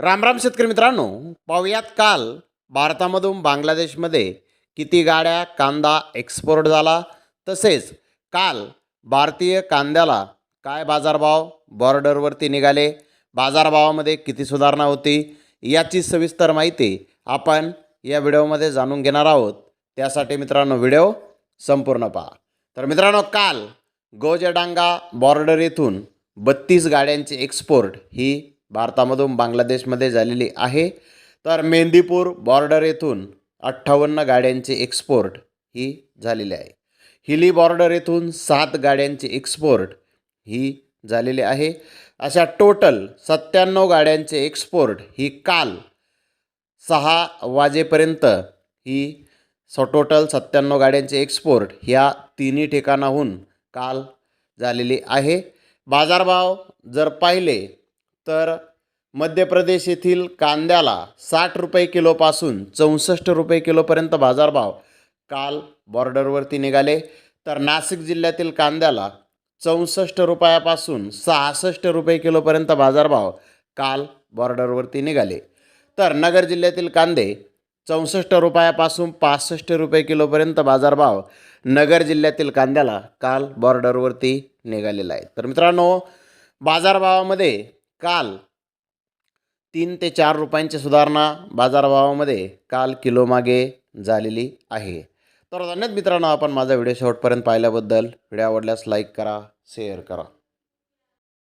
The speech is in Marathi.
रामराम शेतकरी मित्रांनो पाहुयात काल भारतामधून बांगलादेशमध्ये किती गाड्या कांदा एक्सपोर्ट झाला तसेच काल भारतीय कांद्याला काय बाजारभाव बॉर्डरवरती निघाले बाजारभावामध्ये किती सुधारणा होती याची सविस्तर माहिती आपण या व्हिडिओमध्ये जाणून घेणार आहोत. त्यासाठी मित्रांनो व्हिडिओ संपूर्ण पहा. तर मित्रांनो काल गोजडांगा बॉर्डर येथून बत्तीस गाड्यांची एक्सपोर्ट ही भारतामधून बांगलादेशमध्ये झालेली आहे. तर मेंदीपूर बॉर्डर येथून अठ्ठावन्न गाड्यांची एक्सपोर्ट ही झालेली आहे. हिली बॉर्डर येथून सात गाड्यांची एक्सपोर्ट ही झालेली आहे. अशा टोटल सत्त्याण्णव गाड्यांचे एक्सपोर्ट ही काल सहा वाजेपर्यंत ही स टोटल सत्त्याण्णव गाड्यांचे एक्सपोर्ट ह्या तिन्ही ठिकाणाहून काल झालेली आहे. बाजारभाव जर पाहिले तर मध्य प्रदेश येथील कांद्याला साठ रुपये किलोपासून चौसष्ट रुपये किलोपर्यंत बाजारभाव काल बॉर्डरवरती निघाले. तर नाशिक जिल्ह्यातील कांद्याला चौसष्ट रुपयापासून सहासष्ट रुपये किलोपर्यंत बाजारभाव काल बॉर्डरवरती निघाले. तर नगर जिल्ह्यातील कांदे चौसष्ट रुपयापासून पासष्ट रुपये किलोपर्यंत बाजारभाव नगर जिल्ह्यातील कांद्याला काल बॉर्डरवरती निघालेला आहे. तर मित्रांनो बाजारभावामध्ये काल तीन ते चार रुपयांची सुधारणा बाजारभावामध्ये काल किलोमागे झालेली आहे. तर धन्यवाद मित्रांनो आपण माझा व्हिडिओ शेवटपर्यंत पाहिल्याबद्दल. व्हिडिओ आवडल्यास लाईक करा शेअर करा.